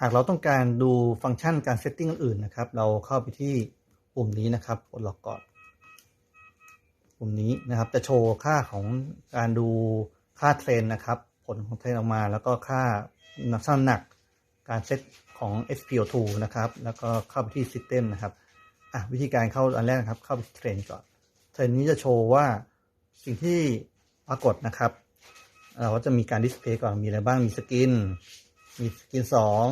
หากเราต้องการดูฟังก์ชันการเซตติ้งอื่นๆนะครับ เราเข้าไปที่ปุ่มนี้นะครับกดล็อกก่อน ปุ่มนี้นะครับจะโชว์ค่าของการดูค่าเทรนนะครับ ผลของเทรนออกมา แล้วก็ค่าน้ำหนักการเซตของ SPO2 นะครับ แล้วก็เข้าไปที่ System นะครับอะวิธีการเข้าอันแรกนะครับ เข้าไปเทรนก่อน เทรนนี้จะโชว์ว่าสิ่งที่ปรากฏนะครับ เราก็จะมีการดิสเพย์ก่อนมีอะไรบ้างมีสกิน มีสกินสอง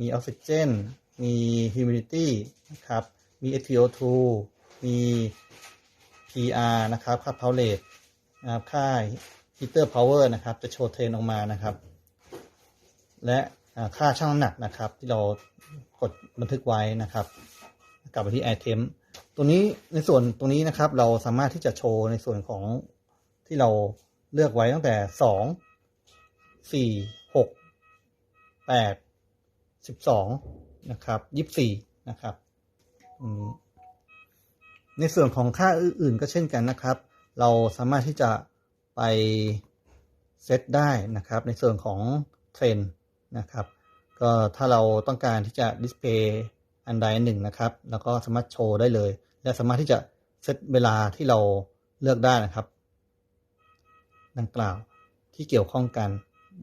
มีออกซิเจน มี humidity นะครับ มี SPO2 มี PR นะครับ ค่า power rate นะครับ ค่า heater power นะครับ จะโชว์เทรนออกมานะครับ และค่าช่างน้ำหนักนะครับ ที่เรากดบันทึกไว้นะครับ กลับไปที่ item ตัวนี้ในส่วนตรงนี้นะครับ เราสามารถที่จะโชว์ในส่วนของที่เราเลือกไว้ตั้งแต่สองสี่หก แปดสิบสองนะครับยี่สิบสี่นะครับในส่วนของค่าอื่นๆก็เช่นกันนะครับ เราสามารถที่จะไปเซตได้นะครับ ในส่วนของเทรนนะครับ ก็ถ้าเราต้องการที่จะดิสเพย์อันใดอันหนึ่งนะครับ แล้วก็สามารถโชว์ได้เลย และสามารถที่จะเซตเวลาที่เราเลือกได้นะครับ ดังกล่าวที่เกี่ยวข้องกัน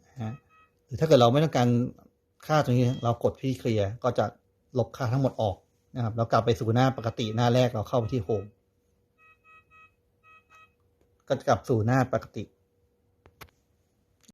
นะฮะ รือถ้าเกิดเราไม่ต้องการค่าตรงนี้ เรากดที่เคลียร์ก็จะลบค่าทั้งหมดออกนะครับแล้วกลับไปสู่หน้าปกติหน้าแรกเราเข้าไปที่โฮมก็จะกลับสู่หน้าปกติ